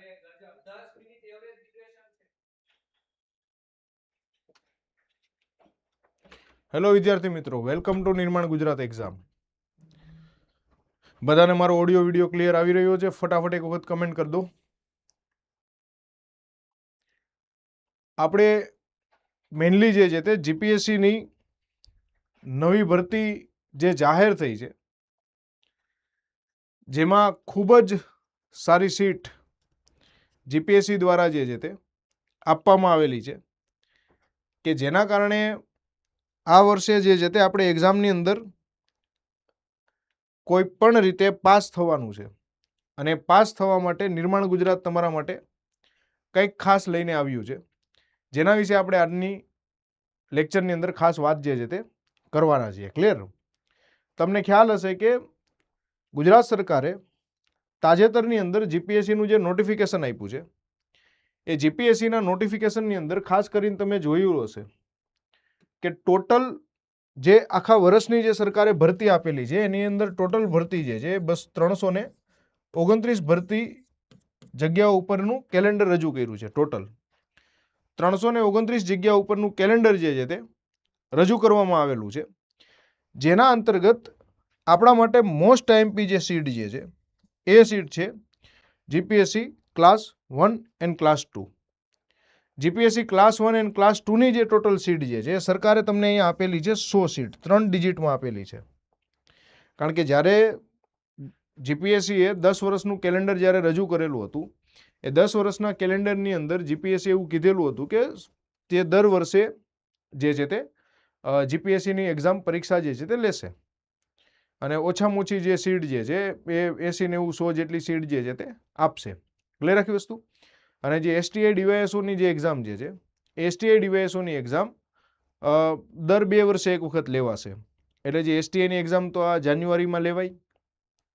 અરે ગજબ 10 minute average duration છે હેલો વિદ્યાર્થી મિત્રો. વેલકમ ટુ નિર્માણ ગુજરાત એક્ઝામ બધાને મારો ઓડિયો વિડિયો ક્લિયર આવી રહ્યો છે. ફટાફટ એક વખત કમેન્ટ કરી દો. આપણે મેઇનલી જે છે તે જીપીએસસીની નવી ભરતી જે જાહેર થઈ છે, જેમાં ખૂબ જ સારી સીટ જીપીએસસી દ્વારા જે છે તે આપવામાં આવેલી છે કે જેના કારણે આ વર્ષે જે છે તે આપણે એક્ઝામની અંદર કોઈ પણ રીતે પાસ થવાનું છે. અને પાસ થવા માટે નિર્માણ ગુજરાત તમારા માટે કંઈક ખાસ લઈને આવ્યું છે. જેના વિશે આપણે આજની લેક્ચરની અંદર ખાસ વાત જે છે તે કરવાના છીએ. ક્લિયર? તમને ખ્યાલ હશે કે ગુજરાત સરકારે તાજેતરની અંદર જીપીએસસીનું જે નોટિફિકેશન આપ્યું છે, એ જીપીએસસીના નોટિફિકેશનની અંદર ખાસ કરીને તમે જોયું હશે કે ટોટલ જે આખા વર્ષની જે સરકારે ભરતી આપેલી છે, એની અંદર ટોટલ ભરતી જે છે બસ ત્રણસો ને ઓગણત્રીસ ભરતી જગ્યા ઉપરનું કેલેન્ડર રજૂ કર્યું છે ટોટલ ત્રણસો ને ઓગણત્રીસ જગ્યા ઉપરનું કેલેન્ડર જે છે તે રજૂ કરવામાં આવેલું છે. જેના અંતર્ગત આપણા માટે મોસ્ટ આઈએમપી જે સીટ જે છે એ સીટ છે GPSC class one and class two GPSC class one and class ટુની જે ટોટલ સીટ જે છે સરકારે તમને અહીંયા આપેલી છે સો સીટ ત્રણ ડિજિટમાં આપેલી છે. કારણ કે જ્યારે જીપીએસસીએ દસ વર્ષનું કેલેન્ડર જ્યારે રજૂ કરેલું હતું, એ દસ વર્ષના કેલેન્ડરની અંદર જીપીએસસી એવું કીધેલું હતું કે તે દર વર્ષે જે છે તે જીપીએસસીની એક્ઝામ પરીક્ષા જે છે તે લેશે. અને ઓછામાં ઓછી જે સીટ જે છે, એ એસી નેવું સો જેટલી સીટ જે છે તે આપશે. ક્લિયર રાખી વસ્તુ? અને જે એસટીઆઈ ડીવાયએસઓની જે એક્ઝામ જે છે એસટીઆઈ ડીવાયએસઓની એક્ઝામ દર બે વર્ષે એક વખત લેવાશે. એટલે જે એસટીઆઈની એક્ઝામ તો આ જાન્યુઆરીમાં લેવાય.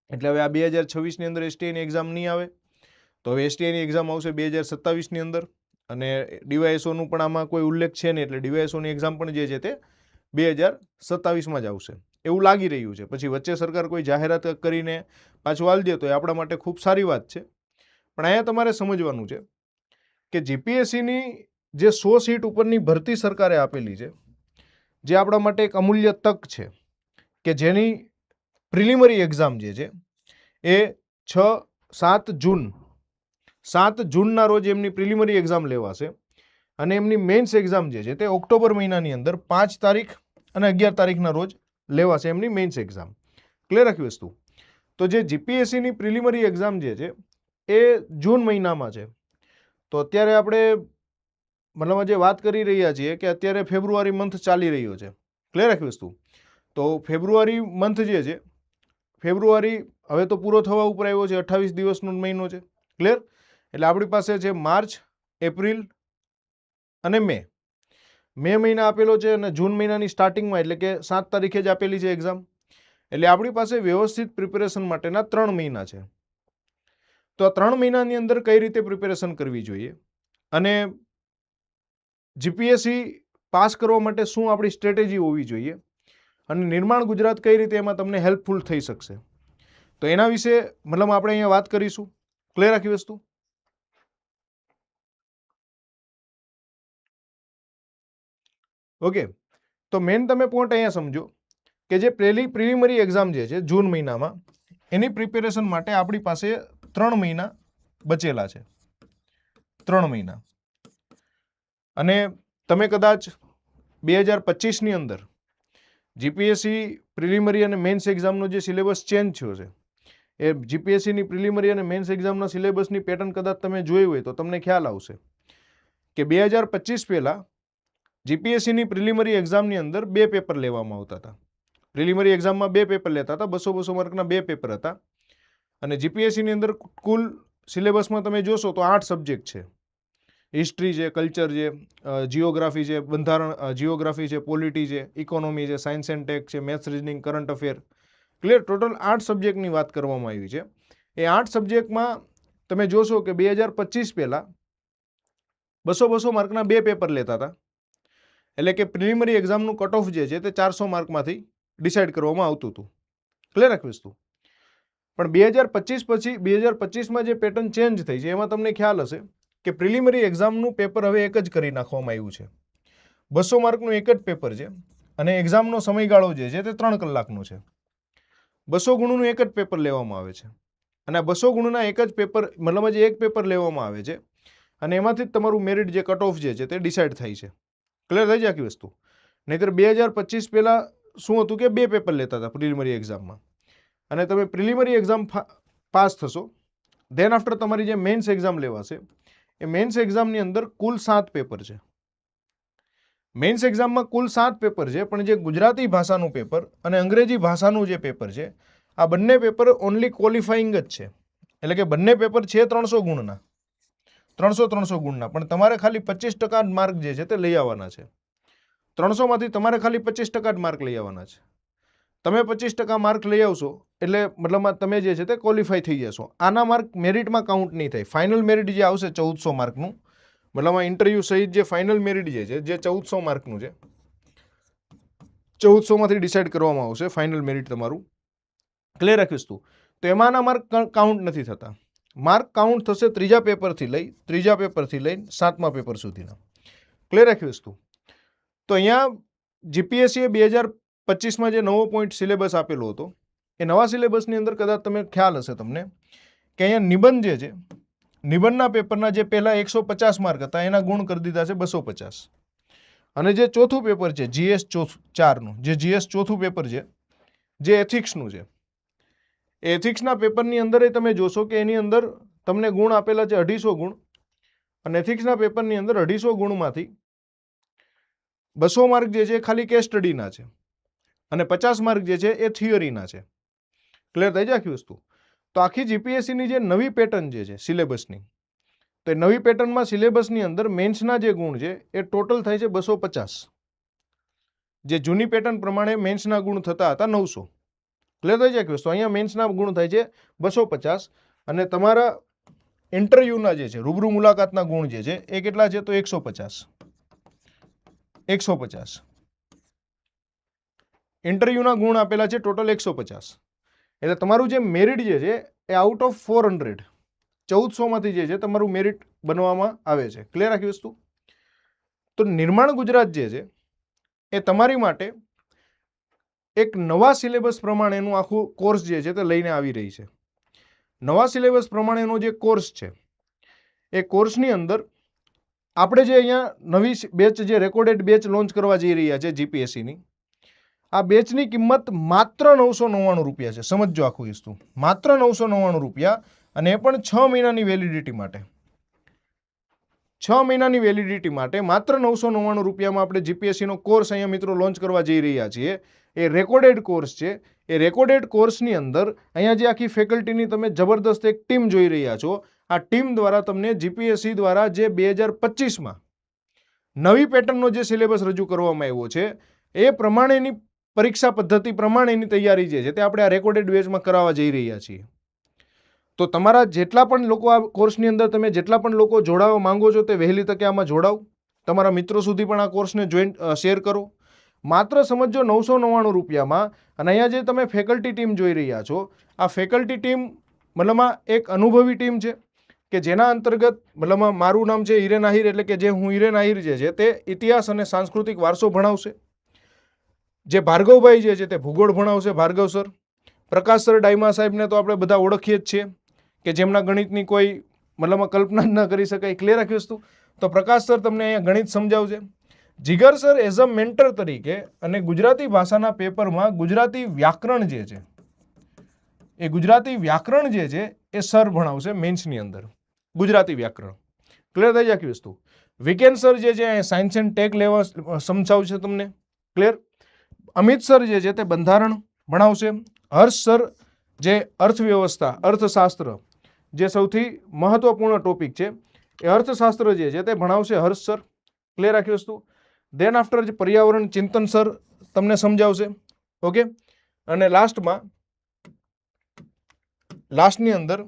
એટલે હવે આ બે હજાર છવ્વીસની અંદર એસટીઆઈની એક્ઝામ નહીં આવે. તો હવે એસટીઆઈની એક્ઝામ આવશે બે હજાર સત્તાવીસની અંદર. અને ડીવાયએસઓનું પણ આમાં કોઈ ઉલ્લેખ છે નહીં, એટલે ડીવાયએસઓની એક્ઝામ પણ જે છે તે બે હજાર સત્તાવીસમાં જ આવશે. એવું લાગી રહ્યું છે. પછી વચ્ચે સરકાર કોઈ જાહેરાત કરીને પાછું આલી દે તો એ આપણા માટે ખૂબ સારી વાત છે. પણ અહીંયા તમારે સમજવાનું છે કે જીપીએસસીની જે સો સીટ ઉપરની ભરતી સરકારે આપેલી છે, જે આપણા માટે એક અમૂલ્ય તક છે કે જેની પ્રિલિમરી એક્ઝામ જે છે એ છ સાત જૂન, સાત જૂનના રોજ એમની પ્રિલિમરી એક્ઝામ લેવાશે અને એમની મેન્સ એક્ઝામ જે છે તે ઓક્ટોબર મહિનાની અંદર પાંચ તારીખ અને અગિયાર તારીખના રોજ લેવાશે એમની મેઇન્સ એક્ઝામ ક્લિયર આખી વસ્તુ? તો જે જીપીએસસીની પ્રિલિમરી એક્ઝામ જે છે, એ જૂન મહિનામાં છે. તો અત્યારે આપણે મતલબ જે વાત કરી રહ્યા છીએ કે અત્યારે ફેબ્રુઆરી મંથ ચાલી રહ્યો છે. ક્લિયર આખી વસ્તુ? તો ફેબ્રુઆરી મંથ જે છે ફેબ્રુઆરી હવે તો પૂરો થવા ઉપર આવ્યો છે, અઠ્ઠાવીસ દિવસનો મહિનો છે. ક્લિયર એટલે આપણી પાસે છે માર્ચ એપ્રિલ અને મે મે મહિના આપેલો છે અને જૂન મહિનાની સ્ટાર્ટિંગમાં એટલે કે સાત તારીખે જ આપેલી છે એક્ઝામ એટલે આપણી પાસે વ્યવસ્થિત પ્રિપેરેશન માટેના ત્રણ મહિના છે. તો આ ત્રણ મહિનાની અંદર કઈ રીતે પ્રિપેરેશન કરવી જોઈએ? અને જીપીએસસી પાસ કરવા માટે શું આપણી સ્ટ્રેટેજી હોવી જોઈએ? અને નિર્માણ ગુજરાત કઈ રીતે એમાં તમને હેલ્પફુલ થઈ શકશે? તો એના વિશે મતલબ આપણે અહીંયા વાત કરીશું. ક્લિયર આખી વસ્તુ? ઓકે. તો મેન તમે પોઈન્ટ અહીંયા સમજો કે જે પ્રેલી, પ્રિલિમરી એક્ઝામ જે છે, જૂન મહિનામાં, એની પ્રિપેરેશન માટે આપણી પાસે ત્રણ મહિના બચેલા છે. ત્રણ મહિના. અને તમે કદાચ બે હજાર પચીસની અંદર જીપીએસસી પ્રિલિમરી અને મેન્સ એક્ઝામનો જે સિલેબસ ચેન્જ થયો છે, એ જીપીએસસીની પ્રિલિમરી અને મેન્સ એક્ઝામના સિલેબસની પેટર્ન કદાચ તમે જોઈ હોય તો તમને ખ્યાલ આવશે કે બે હજાર પચીસ પહેલાં જીપીએસસીની પ્રિલિમરી એક્ઝામની અંદર બે પેપર લેવામાં આવતા હતા. પ્રિલિમરી એક્ઝામમાં બે પેપર લેતા હતા, બસો બસો માર્કના બે પેપર હતા. અને જીપીએસસીની અંદર કુલ સિલેબસમાં તમે જોશો તો આઠ સબ્જેક્ટ છે. હિસ્ટ્રી છે કલ્ચર છે જીઓગ્રાફી છે, બંધારણ જીઓગ્રાફી છે પોલિટી છે ઇકોનોમી છે સાયન્સ એન્ડ ટેક છે maths reasoning current affair clear total આઠ સબ્જેક્ટની વાત કરવામાં આવી છે. એ આઠ સબ્જેક્ટમાં તમે જોશો કે બે હજાર પચીસ પહેલાં બસો બસો માર્કના બે પેપર લેતા હતા. એટલે કે પ્રિલિમરી એક્ઝામનું કટ ઓફ જે છે તે ચારસો માર્કમાંથી ડિસાઇડ કરવામાં આવતું હતું. ક્લિયર રાખવીશ તું? પણ બે હજાર પચીસ પછી, બે હજાર પચીસમાં જે પેટર્ન ચેન્જ થઈ છે, એમાં તમને ખ્યાલ હશે કે પ્રિલિમરી એક્ઝામનું પેપર હવે એક જ કરી નાખવામાં આવ્યું છે. બસો માર્કનું એક જ પેપર છે અને એક્ઝામનો સમયગાળો જે છે તે ત્રણ કલાકનો છે. બસો ગુણનું એક જ પેપર લેવામાં આવે છે. અને આ બસો ગુણના એક જ પેપર મતલબ જે એક પેપર લેવામાં આવે છે અને એમાંથી જ તમારું મેરિટ જે કટ ઓફ જે છે તે ડિસાઇડ થાય છે. ક્લિયર થઈ જાય વસ્તુ. નહીંતર બે હજાર પચીસ પહેલાં શું હતું કે બે પેપર લેતા હતા પ્રિલિમરી એક્ઝામમાં અને તમે પ્રિલિમરી એક્ઝામ પાસ થશો. ધેન આફ્ટર તમારી જે મેન્સ એક્ઝામ લેવાશે, એ મેન્સ એક્ઝામની અંદર કુલ સાત પેપર છે. મેન્સ એક્ઝામમાં કુલ સાત પેપર છે, પણ જે ગુજરાતી ભાષાનું પેપર અને અંગ્રેજી ભાષાનું જે પેપર છે, આ બંને પેપર ઓનલી ક્વોલિફાઈંગ જ છે. એટલે કે બંને પેપર છે ત્રણસો ગુણના. ત્રણસો ત્રણસો ગુણના. પણ તમારે ખાલી પચીસ ટકા માર્ક જે છે તે લઈ આવવાના છે. ત્રણસોમાંથી તમારે ખાલી પચીસ ટકા જ માર્ક લઈ આવવાના છે. તમે પચીસ ટકા માર્ક લઈ આવશો, એટલે મતલબમાં તમે જે છે તે ક્વોલિફાય થઈ જશો. આના માર્ક મેરિટમાં કાઉન્ટ નહીં થાય. ફાઇનલ મેરિટ જે આવશે ચૌદસો માર્કનું મતલબમાં ઇન્ટરવ્યૂ સહિત જે ફાઇનલ મેરિટ જે છે, જે ચૌદસો માર્કનું છે, ચૌદસોમાંથી ડિસાઇડ કરવામાં આવશે ફાઇનલ મેરિટ તમારું. ક્લિયર રાખીશ તું. તો એમાંના માર્ક કાઉન્ટ નથી થતા. માર્ક કાઉન્ટ થશે ત્રીજા પેપરથી લઈ, ત્રીજા પેપરથી લઈને સાતમા પેપર સુધીના. ક્લિયર રાખી વસ્તુ? તો અહીંયા જીપીએસસીએ બે હજાર પચીસમાં જે નવો પોઈન્ટ સિલેબસ આપેલો હતો, એ નવા સિલેબસની અંદર કદાચ તમે ખ્યાલ હશે તમને કે અહીંયા નિબંધ જે છે, નિબંધના પેપરના જે પહેલાં એકસો પચાસ માર્ક હતા, એના ગુણ કરી દીધા છે બસો પચાસ. અને જે ચોથું પેપર છે જીએસ ચોથું ચારનું, જે જીએસ ચોથું પેપર છે, જે એથિક્સનું છે એથિક્સના પેપરની અંદર એ તમે જોશો કે એની અંદર તમને ગુણ આપેલા છે અઢીસો ગુણ. અને એથિક્સના પેપરની અંદર અઢીસો ગુણમાંથી બસો માર્ક જે છે ખાલી કેસ સ્ટડીના છે. અને પચાસ માર્ક જે છે એ થિયરીના છે. ક્લિયર થઈ જાય આખી વસ્તુ? તો આખી જીપીએસસીની જે નવી પેટર્ન જે છે સિલેબસની તો એ નવી પેટર્નમાં સિલેબસની અંદર મેન્સના જે ગુણ છે એ ટોટલ થાય છે બસો પચાસ. જે જૂની પેટર્ન પ્રમાણે મેન્સના ગુણ થતા હતા નવસો. ક્લિયર થઈ આખી વસ્તુ? અહીંયા મેન્સના ગુણ થાય છે બસો પચાસ. અને તમારા ઇન્ટરવ્યૂના જે છે, રૂબરૂ મુલાકાતના ગુણ જે છે, એ કેટલા છે? તો એકસો પચાસ. એકસો પચાસ. ઇન્ટરવ્યૂના ગુણ આપેલા છે ટોટલ એકસો પચાસ. એટલે તમારું જે મેરિટ જે છે, એ આઉટ ઓફ ફોર હંડ્રેડ ચૌદસોમાંથી જે છે, તમારું મેરિટ બનવામાં આવે છે. ક્લિયર આખી વસ્તુ? તો નિર્માણ ગુજરાત જે છે, એ તમારી માટે એક નવા સિલેબસ પ્રમાણેનું આખું કોર્સ જે છે તે લઈને આવી રહી છે. નવા સિલેબસ પ્રમાણેનો જે કોર્સ છે, એ કોર્સની અંદર આપણે જે અહીંયા નવી બેચ જે રેકોર્ડેડ બેચ લોન્ચ કરવા જઈ રહ્યા છે જીપીએસસીની, આ બેચની કિંમત માત્ર નવસો નવ્વાણું રૂપિયા છે. સમજજો આખું વસ્તુ. માત્ર નવસો નવ્વાણું રૂપિયા અને એ પણ છ મહિનાની વેલિડિટી માટે. છ મહિનાની વેલિડિટી માટે માત્ર નવસો નવ્વાણું રૂપિયામાં આપણે જીપીએસસીનો કોર્સ અહીંયા મિત્રો લોન્ચ કરવા જઈ રહ્યા છીએ. એ રેકોર્ડેડ કોર્સ છે. એ રેકોર્ડેડ કોર્સની અંદર અહીંયા જે આખી ફેકલ્ટીની તમે જબરદસ્ત એક ટીમ જોઈ રહ્યા છો. આ ટીમ દ્વારા તમને જીપીએસસી દ્વારા જે બે હજાર પચીસમાં નવી પેટર્નનો જે સિલેબસ રજૂ કરવામાં આવ્યો છે, એ પ્રમાણેની પરીક્ષા પદ્ધતિ પ્રમાણેની તૈયારી જે છે તે આપણે આ રેકોર્ડેડ બેચમાં કરાવવા જઈ રહ્યા છીએ. તો તમારા જેટલા પણ લોકો આ કોર્સની અંદર તમે જેટલા પણ લોકો જોડાવા માંગો છો તે વહેલી તકે આમાં જોડાવ તમારા મિત્રો સુધી પણ આ કોર્સને જોઈન શેર કરો. માત્ર સમજો નવસો નવ્વાણું રૂપિયામાં અને અહીંયા જે તમે ફેકલ્ટી ટીમ જોઈ રહ્યા છો, આ ફેકલ્ટી ટીમ મતલબમાં એક અનુભવી ટીમ છે કે જેના અંતર્ગત મતલબમાં મારું નામ છે હિરેન આહિર એટલે કે જે હું હિરેન આહિર જે છે તે ઇતિહાસ અને સાંસ્કૃતિક વારસો ભણાવશે. જે ભાર્ગવભાઈ જે છે તે ભૂગોળ ભણાવશે, ભાર્ગવ સર. પ્રકાશ સર ડાયમા સાહેબને તો આપણે બધા ઓળખીએ જ છીએ કે જેમના ગણિતની કોઈ મતલબમાં કલ્પના ન કરી શકાય ક્લિયર રાખી વસ્તુ. તો પ્રકાશ સર તમને અહીંયા ગણિત સમજાવશે. Jigar sir as a mentor તરીકે અને ગુજરાતી ભાષાના પેપરમાં ગુજરાતી વ્યાકરણ જે છે, એ ગુજરાતી વ્યાકરણ જે છે, એ સર ભણાવશે મેન્સની અંદર. ગુજરાતી વ્યાકરણ. ક્લિયર થઈ જાય આખી વસ્તુ? વિકેન સર જે છે સાયન્સ એન્ડ ટેક લેવા સમજાવશે તમને. ક્લિયર અમિત સર જે છે, તે બંધારણ ભણાવશે. હર્ષ સર જે અર્થવ્યવસ્થા, અર્થશાસ્ત્ર જે સૌથી મહત્વપૂર્ણ ટોપિક છે, એ અર્થશાસ્ત્ર જે છે, તે ભણાવશે હર્ષ સર. ક્લિયર રાખી વસ્તુ? દેન આફ્ટર જે પર્યાવરણ ચિંતન સર તમને સમજાવશે. ઓકે અને લાસ્ટમાં લાસ્ટની અંદર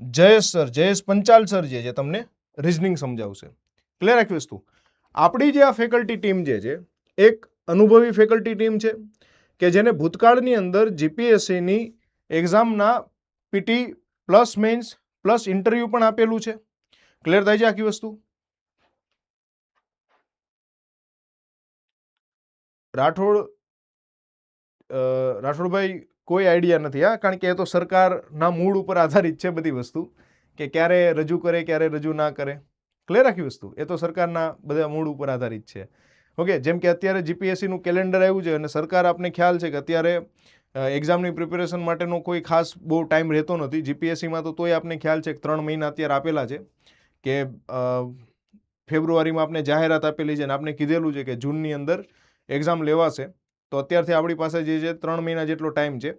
જયેશ સર, જયેશ પંચાલ સર જે છે, તમને રિઝનિંગ સમજાવશે. ક્લિયર રાખી વસ્તુ? આપણી જે આ ફેકલ્ટી ટીમ જે છે, એક અનુભવી ફેકલ્ટી ટીમ છે, કે જેને ભૂતકાળની અંદર જીપીએસસીની એક્ઝામના PT plus mains plus interview પણ આપેલું છે. ક્લિયર થાય છે આખી વસ્તુ? રાઠોડ રાઠોડભાઈ કોઈ આઈડિયા નથી, હા? કારણ કે એ તો સરકારના મૂડ ઉપર આધારિત છે બધી વસ્તુ, કે ક્યારે રજૂ કરે, ક્યારે રજૂ ના કરે. ક્લિયર આખી વસ્તુ. એ તો સરકારના બધા મૂડ ઉપર આધારિત છે. ઓકે, જેમ કે અત્યારે જીપીએસસીનું કેલેન્ડર આવ્યું છે અને સરકાર આપને ખ્યાલ છે કે અત્યારે એક્ઝામની પ્રિપેરેશન માટેનો કોઈ ખાસ બહુ ટાઈમ રહેતો નથી. જીપીએસસીમાં તો તોય આપને ખ્યાલ છે કે ત્રણ મહિના અત્યારે આપેલા છે, કે ફેબ્રુઆરીમાં આપણે જાહેરાત આપેલી છે અને આપણે કીધેલું છે કે જૂનની અંદર એક્ઝામ લેવાશે, તો અત્યારથી આપણી પાસે જે છે ત્રણ મહિના જેટલો ટાઈમ છે.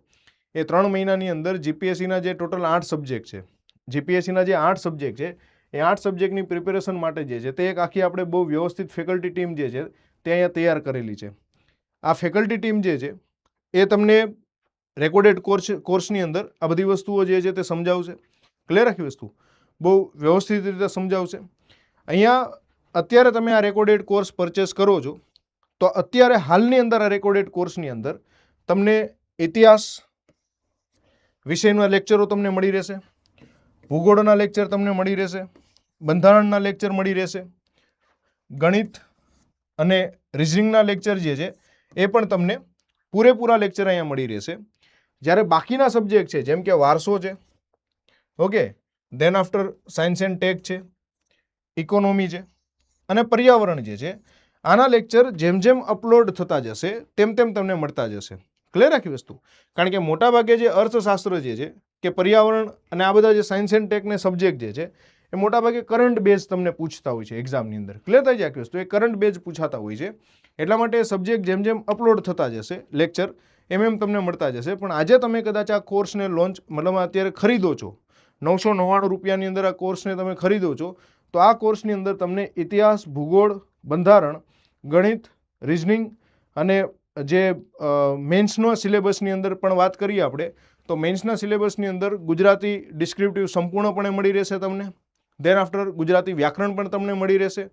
એ ત્રણ મહિનાની અંદર જીપીએસસીના જે ટોટલ આઠ સબ્જેક્ટ છે જીપીએસસીના જે આઠ સબ્જેક્ટ છે, એ આઠ સબ્જેક્ટની પ્રિપેરેશન માટે જે છે, તે એક આખી આપણે બહુ વ્યવસ્થિત ફેકલ્ટી ટીમ જે છે, તે અહીંયા તૈયાર કરેલી છે. આ ફેકલ્ટી ટીમ જે છે, એ તમને રેકોર્ડેડ કોર્સ કોર્સની અંદર આ બધી વસ્તુઓ જે છે તે સમજાવશે. ક્લિયર આખી વસ્તુ? બહુ વ્યવસ્થિત રીતે સમજાવશે. અહીંયા અત્યારે તમે આ રેકોર્ડેડ કોર્સ પરચેસ કરો છો તો અત્યારે હાલની અંદર આ રેકોર્ડેડ કોર્સની અંદર તમને ઇતિહાસ વિષયના લેક્ચરો તમને મળી રહેશે, ભૂગોળના લેક્ચર તમને મળી રહેશે, બંધારણના લેક્ચર મળી રહેશે, ગણિત અને રિઝનિંગના લેક્ચર જે છે એ પણ તમને પૂરેપૂરા લેક્ચર અહીંયા મળી રહેશે. જ્યારે બાકીના સબ્જેક્ટ છે, જેમ કે વારસો છે, okay then after science and tech છે ઇકોનોમી છે અને પર્યાવરણ જે છે આના લેક્ચર જેમ જેમ અપલોડ થતા જશે, તેમ તેમ તમને મળતા જશે. ક્લિયર આખી વસ્તુ? કારણ કે મોટાભાગે જે અર્થશાસ્ત્ર જે છે, કે પર્યાવરણ અને આ બધા જે સાયન્સ એન્ડ ટેકને સબ્જેક્ટ જે છે, એ મોટાભાગે કરંટ બેઝ તમને પૂછતા હોય છે એક્ઝામની અંદર. ક્લિયર થઈ જાય વસ્તુ? એ કરંટ બેઝ પૂછાતા હોય છે. એટલા માટે સબ્જેક્ટ જેમ જેમ અપલોડ થતા જશે લેક્ચર એમ એમ તમને મળતા જશે. પણ આજે તમે કદાચ આ કોર્સને લોન્ચ મતલબ અત્યારે ખરીદો છો, નવસો નવ્વાણું રૂપિયાની અંદર આ કોર્સને તમે ખરીદો છો, તો આ કોર્સની અંદર તમને ઇતિહાસ, ભૂગોળ, બંધારણ ગણિત રિઝનિંગ અને જે મેન્સનો સિલેબસની અંદર પણ વાત કરીએ આપણે, તો મેન્સના સિલેબસની અંદર ગુજરાતી ડિસ્ક્રિપ્ટિવ સંપૂર્ણપણે મળી રહેશે તમને. દેન આફ્ટર ગુજરાતી વ્યાકરણ પણ તમને મળી રહેશે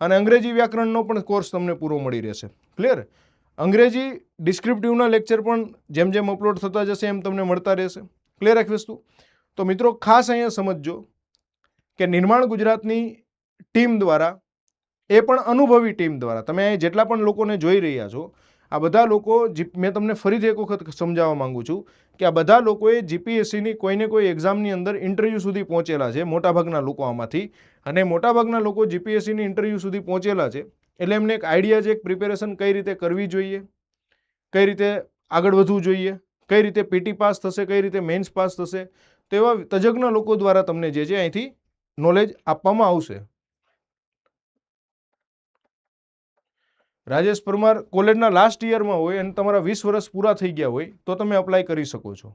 અને અંગ્રેજી વ્યાકરણનો પણ કોર્સ તમને પૂરો મળી રહેશે. ક્લિયર અંગ્રેજી ડિસ્ક્રિપ્ટિવના લેક્ચર પણ જેમ જેમ અપલોડ થતા જશે એમ તમને મળતા રહેશે. ક્લિયર એક વસ્તુ? તો મિત્રો ખાસ અહીંયા સમજજો કે નિર્માણ ગુજરાતની ટીમ દ્વારા એ પણ અનુભવી ટીમ દ્વારા. તમે જેટલા પણ લોકોને જોઈ રહ્યા છો, આ બધા લોકો મેં તમને ફરીથી એક વખત સમજાવવા માંગુ છું કે આ બધા લોકોએ જીપીએસસીની કોઈને કોઈ એક્ઝામની અંદર ઇન્ટરવ્યૂ સુધી પહોંચેલા છે, મોટાભાગના લોકો આમાંથી. અને મોટાભાગના લોકો જીપીએસસીની ઇન્ટરવ્યૂ સુધી પહોંચેલા છે. એટલે એમને એક આઈડિયા છે, એક પ્રિપેરેશન કઈ રીતે કરવી જોઈએ, કઈ રીતે આગળ વધવું જોઈએ, કઈ રીતે પીટી પાસ થશે, કઈ રીતે મેન્સ પાસ થશે, તેવા તજજ્ઞ લોકો દ્વારા તમને જે છે અહીંથી નોલેજ આપવામાં આવશે. રાજેશ પરમાર કોલેજના લાસ્ટ યરમાં હોય અને તમારા વીસ વર્ષ પૂરા થઈ ગયા હોય, તો તમે અપ્લાય કરી શકો છો.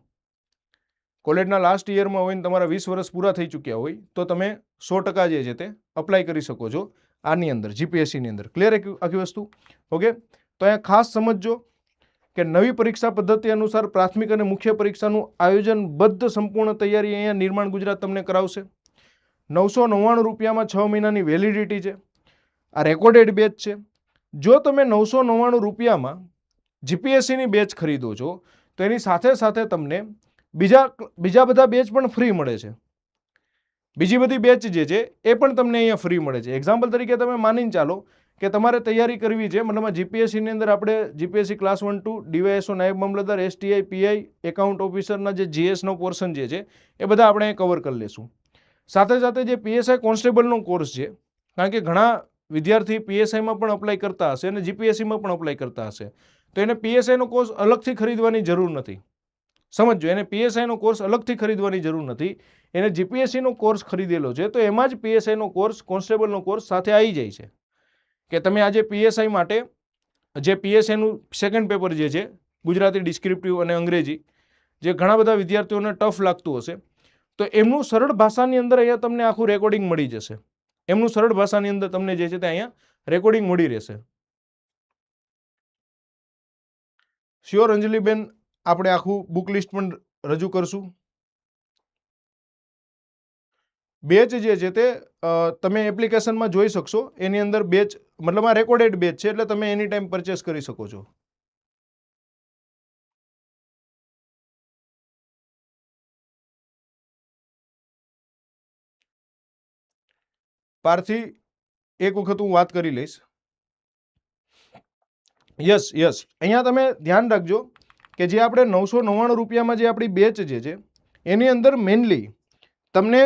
કોલેજના લાસ્ટ યરમાં હોય ને તમારા વીસ વર્ષ પૂરા થઈ ચૂક્યા હોય, તો તમે સો ટકા જે છે તે અપ્લાય કરી શકો છો આની અંદર જીપીએસસીની અંદર. ક્લિયર આખી વસ્તુ? ઓકે તો અહીંયા ખાસ સમજજો કે નવી પરીક્ષા પદ્ધતિ અનુસાર પ્રાથમિક અને મુખ્ય પરીક્ષાનું આયોજનબદ્ધ સંપૂર્ણ તૈયારી અહીંયા નિર્માણ ગુજરાત તમને કરાવશે. નવસો નવ્વાણું રૂપિયામાં છ મહિનાની વેલિડિટી છે. આ રેકોર્ડેડ બેચ છે. જો તમે નવસો નવ્વાણું રૂપિયામાં જીપીએસસીની બેચ ખરીદો છો, તો એની સાથે સાથે તમને બીજા બીજા બધા બેચ પણ ફ્રી મળે છે. બીજી બધી બેચ જે છે, એ પણ તમને અહીંયા ફ્રી મળે છે. એક્ઝામ્પલ તરીકે તમે માનીને ચાલો કે તમારે તૈયારી કરવી છે, મતલબ જીપીએસસીની અંદર આપણે GPSC class one two DYSO નાયબ મામલતદાર એસટીઆઈ પીઆઈ એકાઉન્ટ ઓફિસરના જે જીએસનો પોર્શન જે છે, એ બધા આપણે કવર કરી લેશું. સાથે સાથે જે પીએસઆઈ કોન્સ્ટેબલનો કોર્સ છે, કારણ કે ઘણા વિદ્યાર્થી પીએસઆઈમાં પણ અપ્લાય કરતા હશે અને જીપીએસસીમાં પણ અપ્લાય કરતા હશે. તો એને પીએસઆઈનો કોર્સ અલગથી ખરીદવાની જરૂર નથી. સમજો એને પીએસઆઈનો કોર્સ અલગથી ખરીદવાની જરૂર નથી. એને જીપીએસસીનો કોર્સ ખરીદેલો છે, તો એમાં જ પીએસઆઈનો કોર્સ કોન્સ્ટેબલનો કોર્સ સાથે આવી જાય છે. કે તમે આજે પીએસઆઈ માટે, જે પીએસઆઈનું સેકન્ડ પેપર જે છે, ગુજરાતી ડિસ્ક્રિપ્ટિવ અને અંગ્રેજી, જે ઘણા બધા વિદ્યાર્થીઓને ટફ લાગતું હશે, તો એમનું સરળ ભાષાની અંદર અહીંયા તમને આખું રેકોર્ડિંગ મળી જશે. એમનું સરળ ભાષાની અંદર તમને જે છે તે અહીંયા રેકોર્ડિંગ મળી રહેશે. શ્યોર અંજલિબેન, આપણે આખું બુક લિસ્ટ પણ રજૂ કરશું. બેચ જે છે તે તમે એપ્લિકેશનમાં જોઈ શકશો. એની અંદર બેચ મતલબ આ રેકોર્ડેડ બેચ છે, એટલે તમે એની ટાઈમ પરચેસ કરી શકો છો. પારથી એક વખત હું વાત કરી લઈશ. યસ યસ અહીંયા તમે ધ્યાન રાખજો કે જે આપણે નવસો નવ્વાણું રૂપિયામાં જે આપણી બેચ જે છે, એની અંદર મેઇનલી તમને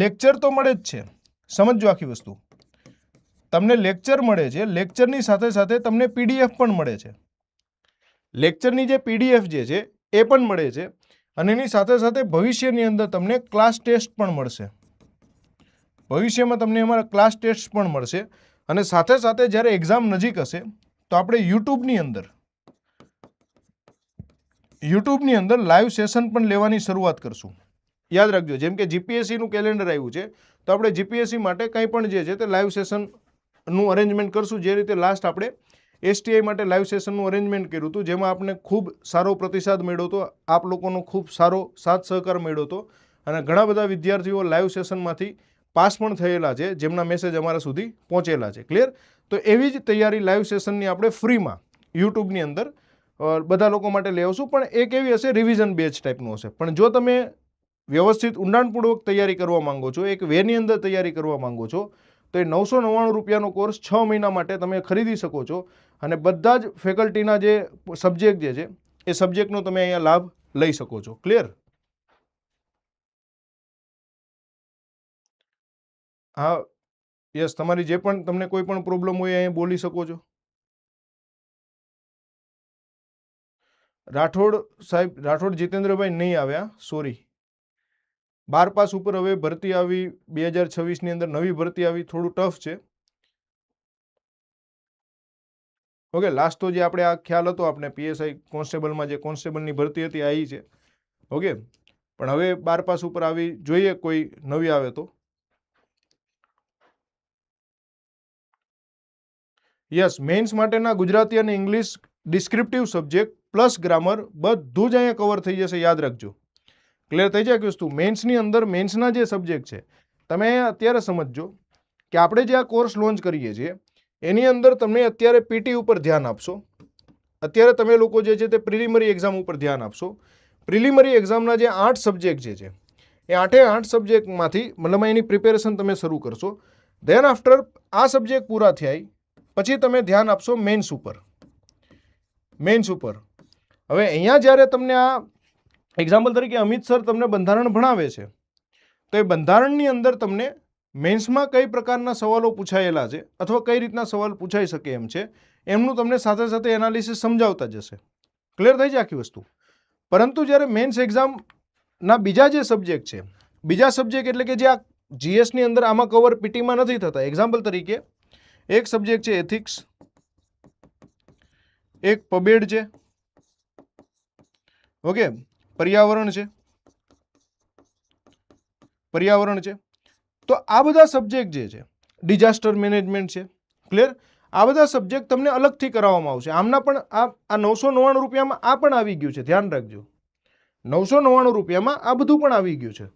લેક્ચર તો મળે જ છે. સમજજો આખી વસ્તુ. તમને લેક્ચર મળે છે લેક્ચરની સાથે સાથે તમને પીડીએફ પણ મળે છે. લેક્ચરની જે પીડીએફ જે છે, એ પણ મળે છે અને એની સાથે સાથે ભવિષ્યની અંદર તમને ક્લાસ ટેસ્ટ પણ મળશે. ભવિષ્યમાં તમને એમાં ક્લાસ ટેસ્ટ પણ મળશે. અને સાથે સાથે જ્યારે એક્ઝામ નજીક હશે, તો આપણે યુટ્યુબની અંદર યુટ્યુબની અંદર લાઈવ સેશન પણ લેવાની શરૂઆત કરશું. યાદ રાખજો, જેમ કે જીપીએસસીનું કેલેન્ડર આવ્યું છે, તો આપણે જીપીએસસી માટે કંઈ પણ જે છે તે લાઈવ સેશનનું અરેન્જમેન્ટ કરશું. જે રીતે લાસ્ટ આપણે એસટીઆઈ માટે લાઈવ સેશનનું અરેન્જમેન્ટ કર્યું હતું, જેમાં આપણે ખૂબ સારો પ્રતિસાદ મળ્યો હતો, આપ લોકોનો ખૂબ સારો સાથ સહકાર મળ્યો હતો. અને ઘણા બધા વિદ્યાર્થીઓ લાઈવ સેશનમાંથી પાસ પણ થયેલા છે, જેમના મેસેજ અમારા સુધી પહોંચેલા છે. ક્લિયર તો એવી જ તૈયારી લાઈવ સેશનની આપણે ફ્રીમાં યુટ્યુબની અંદર બધા લોકો માટે લઈ આવશું. પણ એક એવી હશે રિવિઝન બેચ ટાઈપનું હશે. પણ જો તમે વ્યવસ્થિત ઊંડાણપૂર્વક તૈયારી કરવા માંગો છો, એક વેની અંદર તૈયારી કરવા માંગો છો, તો એ નવસો નવ્વાણું રૂપિયાનો કોર્સ છ મહિના માટે તમે ખરીદી શકો છો. અને બધા જ ફેકલ્ટીના જે સબ્જેક્ટ જે છે, એ સબ્જેક્ટનો તમે અહીંયા લાભ લઈ શકો છો. ક્લિયર હા, યસ, તમારી જે પણ, તમને કોઈ પણ પ્રોબ્લેમ હોય, અહીંયા બોલી શકો છો. રાઠોડ સાહેબ, રાઠોડ જીતેન્દ્રભાઈ નહીં આવ્યા સોરી બાર પાસ ઉપર હવે ભરતી આવી, બે હજાર છવ્વીસની અંદર નવી ભરતી આવી, થોડું ટફ છે. ઓકે લાસ્ટ તો જે આપણે આ ખ્યાલ હતો આપણે પીએસઆઈ કોન્સ્ટેબલમાં જે કોન્સ્ટેબલની ભરતી હતી આવી છે. ઓકે પણ હવે બાર પાસ ઉપર આવી જોઈએ કોઈ નવી આવે તો. યસ મેઇન્સ માટેના ગુજરાતી અને English descriptive subject plus grammar બધું જ અહીંયા કવર થઈ જશે, યાદ રાખજો. ક્લિયર થઈ જાય કે વસ્તુ? મેન્સની અંદર મેન્સના જે સબ્જેક્ટ છે, તમે અત્યારે સમજજો કે આપણે જે આ કોર્સ લોન્ચ કરીએ છીએ, એની અંદર તમે અત્યારે પીટી ઉપર ધ્યાન આપશો. અત્યારે તમે લોકો જે છે તે પ્રિલિમરી એક્ઝામ ઉપર ધ્યાન આપશો. પ્રિલિમરી એક્ઝામના જે આઠ સબ્જેક્ટ જે છે, એ આઠે આઠ સબ્જેક્ટમાંથી મતલબ એની પ્રિપેરેશન તમે શરૂ કરશો. ધેન આફ્ટર આ સબ્જેક્ટ પૂરા થયા પછી તમે ધ્યાન આપશો મેન્સ ઉપર. મેન્સ ઉપર. હવે અહીંયા જ્યારે તમને આ એક્ઝામ્પલ તરીકે અમિત સર તમને બંધારણ ભણાવે છે, તો એ બંધારણની અંદર તમને મેન્સમાં કઈ પ્રકારના સવાલો પૂછાયેલા છે અથવા કઈ રીતના સવાલ પૂછાઈ શકે એમ છે, એમનું તમને સાથે સાથે એનાલિસિસ સમજાવતા જશે. ક્લિયર થઈ જાય આખી વસ્તુ? પરંતુ જ્યારે મેન્સ એક્ઝામના બીજા જે સબ્જેક્ટ છે, બીજા સબ્જેક્ટ એટલે કે જે આ જીએસની અંદર આમાં કવર પીટીમાં નથી થતા એક્ઝામ્પલ તરીકે એક સબ્જેક્ટ છે એથિક્સ, એક પબેડ છે, ઓકે, પર્યાવરણ છે પર્યાવરણ છે. તો આ બધા સબ્જેક્ટ જે છે, ડિઝાસ્ટર મેનેજમેન્ટ છે ક્લિયર આ બધા સબ્જેક્ટ તમને અલગથી કરાવવામાં આવશે. આમના પણ આ આ નવસો નવ્વાણું રૂપિયામાં આ પણ આવી ગયું છે. ધ્યાન રાખજો. નવસો નવ્વાણું રૂપિયામાં આ બધું પણ આવી ગયું છે.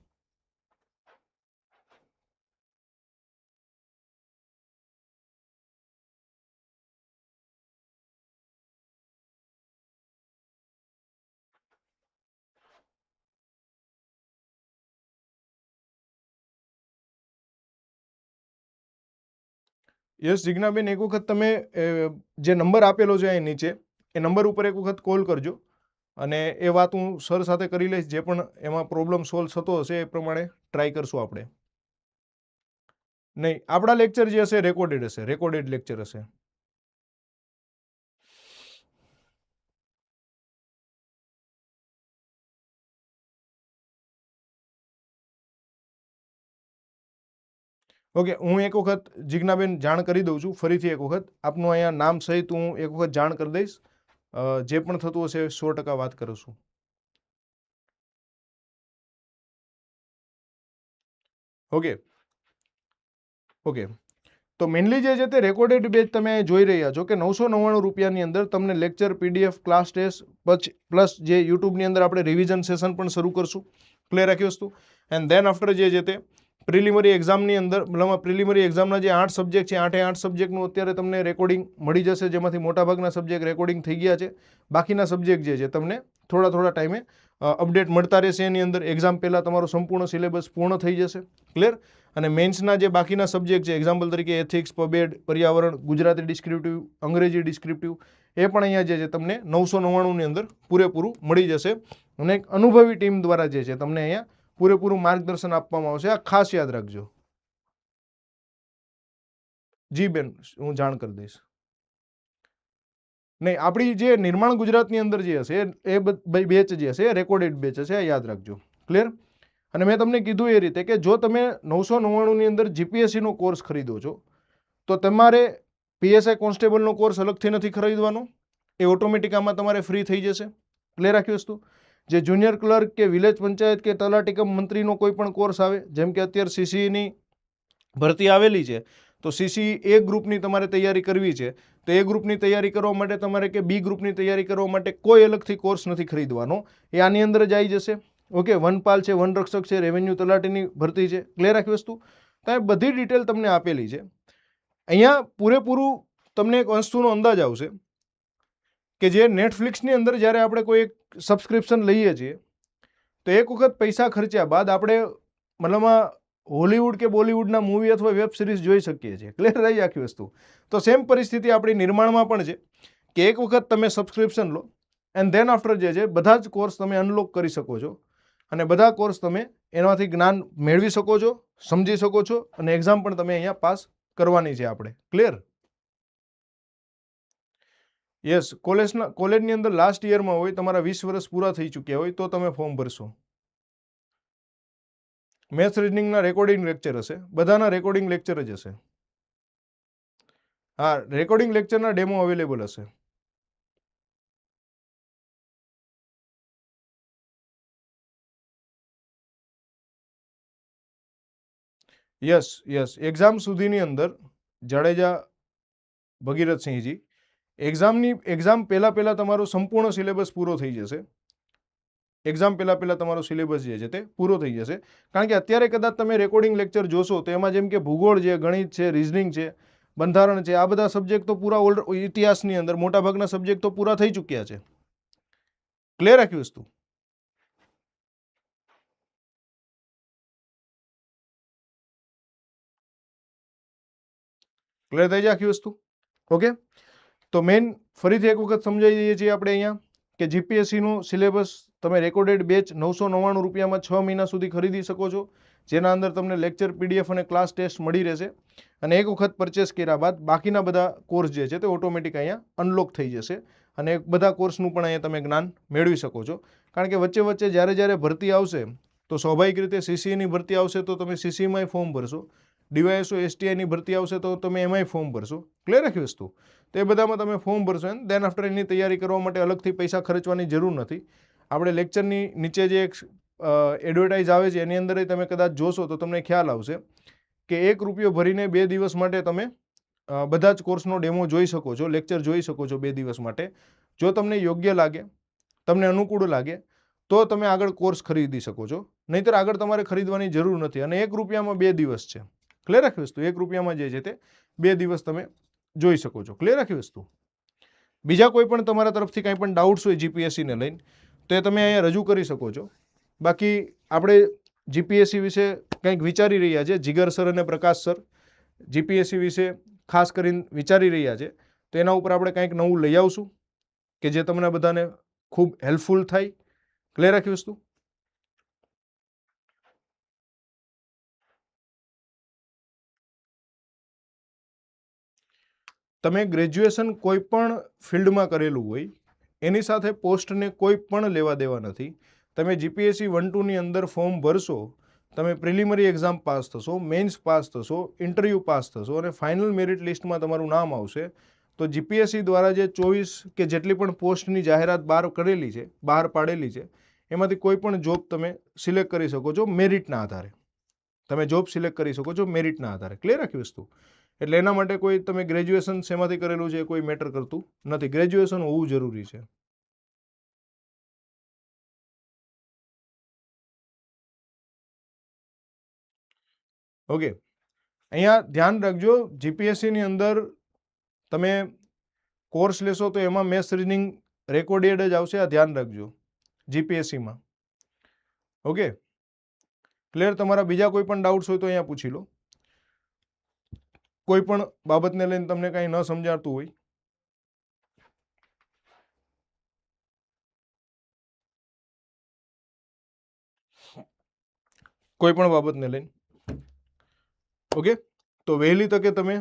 યસ, જિજ્ઞાબેન, એક વખત તમે જે નંબર આપેલો છે અહીં નીચે, એ નંબર ઉપર એક વખત કોલ કરજો. અને એ વાત હું સર સાથે કરી લઈશ, જે પણ એમાં પ્રોબ્લેમ સોલ્વ થતો હશે એ પ્રમાણે ટ્રાય કરશું આપણે. નહીં, આપણા લેક્ચર જે હશે રેકોર્ડેડ હશે રેકોર્ડેડ લેક્ચર હશે. ઓકે, હું એક વખત જિજ્ઞાબેન જાણ કરી દઉં છું, ફરીથી એક વખત. આપનું અહીંયા નામ સહિત હું એક વખત જાણ કરી દઈશ. જે પણ થતું હશે સો ટકા વાત કરું છું. ઓકે. ઓકે. તો મેનલી જે છે તે રેકોર્ડેડ બેચ તમે જોઈ રહ્યા છો કે નવસો નવ્વાણું રૂપિયાની અંદર તમને લેક્ચર, પીડીએફ, ક્લાસ ટેસ્ટ, પછી, પ્લસ જે યુટ્યુબની અંદર આપણે રિવિઝન સેશન પણ શરૂ કરશું. ક્લિયર રાખી વસ્તુ? એન્ડ દેન આફ્ટર જે છે તે પ્રિલિમરી એક્ઝામની અંદર, મતલબ પ્રિલિમરી એક્ઝામના જે આઠ સબ્જેક્ટ છે, આઠે આઠ સબ્જેક્ટનું અત્યારે તમને રેકોર્ડિંગ મળી જશે, જેમાંથી મોટાભાગના સબ્જેક્ટ રેકોર્ડિંગ થઈ ગયા છે. બાકીના સબ્જેક્ટ જે છે, તમને થોડા થોડા ટાઈમે અપડેટ મળતા રહેશે. એની અંદર એક્ઝામ પહેલાં તમારો સંપૂર્ણ સિલેબસ પૂર્ણ થઈ જશે. ક્લિયર અને મેન્સના જે બાકીના સબ્જેક્ટ છે એક્ઝામ્પલ તરીકે એથિક્સ પબેડ પર્યાવરણ, ગુજરાતી ડિસ્ક્રિપ્ટિવ અંગ્રેજી ડિસ્ક્રિપ્ટિવ એ પણ અહીંયા જે છે, તમને નવસો નવ્વાણુંની અંદર પૂરેપૂરું મળી જશે. અને એક અનુભવી ટીમ દ્વારા જે છે, તમને અહીંયા પૂરેપૂરું માર્ગદર્શન આપવામાં આવશે. આ ખાસ યાદ રાખજો. જી બેન, હું જાણ કરી દઈશ. નહીં, આપણી જે નિર્માણ ગુજરાતની અંદર જે હશે, એ બેચ જે હશે રેકોર્ડેડ બેચ હશે યાદ રાખજો. ક્લિયર અને મેં તમને કીધું એ રીતે કે જો તમે નવસો નવ્વાણુંની અંદર જીપીએસસીનો કોર્સ ખરીદો છો, તો તમારે પીએસઆઈ કોન્સ્ટેબલનો કોર્સ અલગથી નથી ખરીદવાનો. એ ઓટોમેટિક આમાં તમારે ફ્રી થઈ જશે. ક્લિયર રાખી વસ્તુ? જે જુનિયર ક્લર્ક કે વિલેજ પંચાયત કે તલાટીકમ મંત્રીનો કોઈ પણ કોર્સ આવે, જેમ કે અત્યારે સીસીની ભરતી આવેલી છે, તો સીસી એ ગ્રુપની તમારે તૈયારી કરવી છે. તો એ ગ્રુપની તૈયારી કરવા માટે તમારે કે બી ગ્રુપની તૈયારી કરવા માટે કોઈ અલગથી કોર્સ નથી ખરીદવાનો. એ આની અંદર જ આવી જશે. ઓકે, વનપાલ છે વનરક્ષક છે, રેવન્યુ તલાટીની ભરતી છે. ક્લિયર આખી વસ્તુ? તો બધી ડિટેલ તમને આપેલી છે. અહીંયા પૂરેપૂરું તમને એક વસ્તુનો અંદાજ આવશે કે જે નેટફ્લિક્સની અંદર જ્યારે આપણે કોઈ એક સબસ્ક્રિપ્શન લઈએ છીએ, તો એક વખત પૈસા ખર્ચ્યા બાદ આપણે મતલબમાં હોલિવૂડ કે બોલિવૂડના મૂવી અથવા વેબ સિરીઝ જોઈ શકીએ છીએ. ક્લિયર રહી આખી વસ્તુ? તો સેમ પરિસ્થિતિ આપણી નિર્માણમાં પણ છે કે એક વખત તમે સબસ્ક્રિપ્શન લો એન્ડ ધેન આફ્ટર જે છે બધા જ કોર્સ તમે અનલોક કરી શકો છો અને બધા કોર્સ તમે એનાથી જ્ઞાન મેળવી શકો છો, સમજી શકો છો અને એક્ઝામ પણ તમે અહીંયા પાસ કરવાની છે આપણે. ક્લિયર યસ કોલેજના, કોલેજની અંદર લાસ્ટ યરમાં હોય, તમારા વીસ વર્ષ પૂરા થઈ ચૂક્યા હોય, તો તમે ફોર્મ ભરશો. મેથ્સ રીઝનિંગના રેકોર્ડિંગ લેક્ચર હશે. બધાના રેકોર્ડિંગ લેક્ચર જ હશે. હા રેકોર્ડિંગ લેક્ચરના ડેમો અવેલેબલ હશે. યસ યસ એક્ઝામ સુધીની અંદર જાડેજા ભગીરથસિંહજી એક્ઝામની એક્ઝામ પહેલાં પહેલાં તમારો સંપૂર્ણ સિલેબસ પૂરો થઈ જશે. એક્ઝામ પહેલાં પહેલાં તમારો સિલેબસ જે છે તે પૂરો થઈ જશે. કારણ કે અત્યારે કદાચ તમે રેકોર્ડિંગ લેક્ચર જોશો તો એમાં જેમ કે ભૂગોળ છે, ગણિત છે રિઝનિંગ છે, બંધારણ છે, આ બધા સબ્જેક્ટ તો પૂરા ઓલ્ડ ઇતિહાસની અંદર મોટાભાગના સબ્જેક્ટ તો પૂરા થઈ ચૂક્યા છે. ક્લિયર રાખ્યું વસ્તુ? ક્લિયર થઈ જાય આખી વસ્તુ? ઓકે તો મેઇન ફરીથી એક વખત સમજાવી દઈએ છીએ આપણે અહીંયા કે જીપીએસસીનું સિલેબસ તમે રેકોર્ડેડ બેચ નવસો નવ્વાણું રૂપિયામાં છ મહિના સુધી ખરીદી શકો છો, જેના અંદર તમને લેક્ચર પીડીએફ અને ક્લાસ ટેસ્ટ મળી રહેશે. અને એક વખત પરચેસ કર્યા બાદ બાકીના બધા કોર્સ જે છે તે ઓટોમેટિક અહીંયા અનલોક થઈ જશે અને બધા કોર્સનું પણ અહીંયા તમે જ્ઞાન મેળવી શકો છો. કારણ કે વચ્ચે વચ્ચે જ્યારે જ્યારે ભરતી આવશે, તો સ્વાભાવિક રીતે સીસીએની ભરતી આવશે તો તમે સીસીમાંય ફોર્મ ભરશો. ડીવાયએસઓ એસટીઆઈની ભરતી આવશે તો તમે એમાંય ફોર્મ ભરશો. ક્લિયર રાખી વસ્તુ? તો એ બધામાં તમે ફોર્મ ભરશો એન્ડ દેન આફ્ટર એની તૈયારી કરવા માટે અલગથી પૈસા ખર્ચવાની જરૂર નથી. આપણે લેક્ચરની નીચે જે એક એડવર્ટાઇઝ આવે છે, એની અંદર તમે કદાચ જોશો તો તમને ખ્યાલ આવશે કે એક રૂપિયો ભરીને બે દિવસ માટે તમે બધા જ કોર્સનો ડેમો જોઈ શકો છો લેક્ચર જોઈ શકો છો બે દિવસ માટે. જો તમને યોગ્ય લાગે, તમને અનુકૂળ લાગે, તો તમે આગળ કોર્સ ખરીદી શકો છો. નહીંતર આગળ તમારે ખરીદવાની જરૂર નથી. અને એક રૂપિયામાં બે દિવસ છે. ક્લિયર રાખી વસ્તુ એક રૂપિયામાં જે છે તે બે દિવસ તમે જોઈ શકો છો. ક્લિયર રાખી વસ્તુ? બીજા કોઈ પણ તમારા તરફથી કાંઈ પણ ડાઉટ્સ હોય જીપીએસસીને લઈને, તો એ તમે અહીંયા રજૂ કરી શકો છો. બાકી આપણે જીપીએસસી વિશે કંઈક વિચારી રહ્યા છે. જીગર સર અને પ્રકાશ સર જીપીએસસી વિશે ખાસ કરીને વિચારી રહ્યા છે. તો એના ઉપર આપણે કંઈક નવું લઈ આવશું, કે જે તમને બધાને ખૂબ હેલ્પફુલ થાય. ક્લિયર રાખી વસ્તુ? તમે ગ્રેજ્યુએશન કોઈ પણ ફિલ્ડમાં કરેલું હોય, એની સાથે પોસ્ટને કોઈ પણ લેવા દેવા નથી. તમે જીપીએસસી વન ટુની અંદર ફોર્મ ભરશો, તમે પ્રિલિમરી એક્ઝામ પાસ થશો મેન્સ પાસ થશો, ઇન્ટરવ્યૂ પાસ થશો અને ફાઇનલ મેરિટ લિસ્ટમાં તમારું નામ આવશે, તો જીપીએસસી દ્વારા જે ચોવીસ કે જેટલી પણ પોસ્ટની જાહેરાત બહાર કરેલી છે, બહાર પાડેલી છે, એમાંથી કોઈ પણ જોબ તમે સિલેક્ટ કરી શકો છો મેરિટના આધારે. તમે જોબ સિલેક્ટ કરી શકો છો મેરિટના આધારે. ક્લિયર આખી વસ્તુ? એટલે એના માટે કોઈ તમે ગ્રેજ્યુએશન શેમાંથી કરેલું છે કોઈ મેટર કરતું નથી. ગ્રેજ્યુએશન હોવું જરૂરી છે. ઓકે અહીંયા ધ્યાન રાખજો જીપીએસસીની અંદર તમે કોર્સ લેશો તો એમાં મેથ્સ રીઝનિંગ રેકોર્ડેડ જ આવશે. આ ધ્યાન રાખજો જીપીએસસીમાં ઓકે ક્લિયર તમારા બીજા કોઈ પણ ડાઉટ્સ હોય તો અહીંયા પૂછી લો. કોઈ પણ બાબતને લઈને તમને કાંઈ ન સમજાતું હોય. કોઈ પણ બાબતને લઈને. ઓકે? તો વહેલી તકે તમે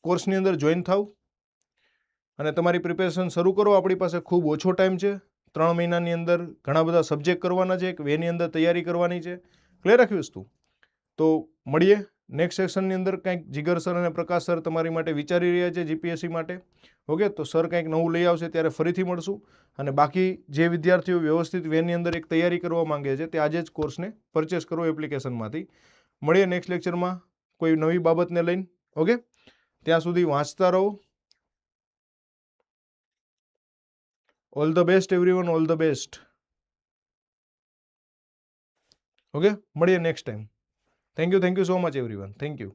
કોર્સની અંદર જોઈન થાવ અને તમારી પ્રિપેરેશન શરૂ કરો. આપણી પાસે ખૂબ ઓછો ટાઈમ છે. ત્રણ મહિનાની અંદર ઘણા બધા સબ્જેક્ટ કરવાના છે. એક વેની અંદર તૈયારી કરવાની છે. ક્લિયર રાખી વસ્તુ. તો મળીએ. નેક્સ્ટ સેક્શનની અંદર કંઈક જીગર સર અને પ્રકાશ સર તમારી માટે વિચારી રહ્યા છે જીપીએસસી માટે. ઓકે તો સર કંઈક નવું લઈ આવશે ત્યારે ફરીથી મળશું. અને બાકી જે વિદ્યાર્થીઓ વ્યવસ્થિત વેની અંદર એક તૈયારી કરવા માંગે છે તે આજે જ કોર્સને પરચેસ કરો એપ્લિકેશનમાંથી મળીએ નેક્સ્ટ લેક્ચરમાં કોઈ નવી બાબતને લઈને. ઓકે ત્યાં સુધી વાંચતા રહો. All the best everyone all the best okay મળીએ next time Thank you. Thank you so much, everyone. Thank you.